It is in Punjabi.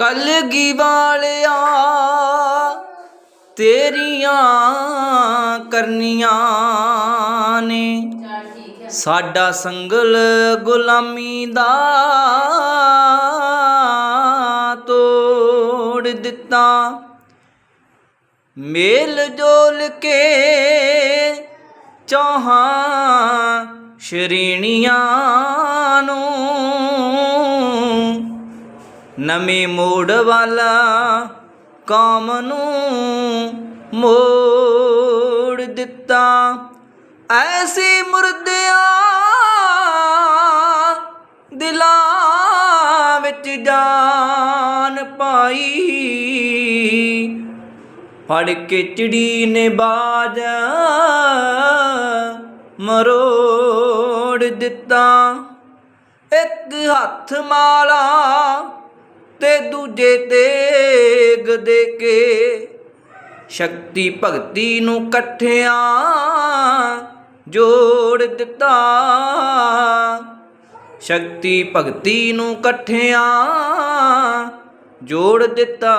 ਕਲਗੀ ਵਾਲਿਆ ਤੇਰੀਆਂ ਕਰਨੀਆਂ ਨੇ। ਸਾਡਾ ਸੰਗਲ ਗੁਲਾਮੀ ਦਾ ਤੋੜ ਦਿੱਤਾ। ਮੇਲ ਜੋਲ ਕੇ ਚਾਹਾਂ ਸ਼੍ਰੇਣੀਆਂ ਨੂੰ ਨਵੇਂ ਮੋੜ ਵਾਲਾ ਕੌਮ ਨੂੰ ਮੋੜ ਦਿੱਤਾ। ਐਸੇ ਮੁਰਦਿਆਂ ਦਿਲਾਂ ਵਿੱਚ ਜਾਨ ਪਾਈ। ਫੜ ਕੇ ਚਿੜੀ ਨੇ ਬਾਜ ਮਰੋੜ ਦਿੱਤਾ। ਇੱਕ ਹੱਥ ਮਾਲਾ ਤੇ ਦੂਜੇ ਤੇਗ ਦੇ ਕੇ। ਸ਼ਕਤੀ ਭਗਤੀ ਨੂੰ ਇਕੱਠਿਆਂ ਜੋੜ ਦਿੱਤਾ। ਸ਼ਕਤੀ ਭਗਤੀ ਨੂੰ ਇਕੱਠਿਆਂ ਜੋੜ ਦਿੱਤਾ।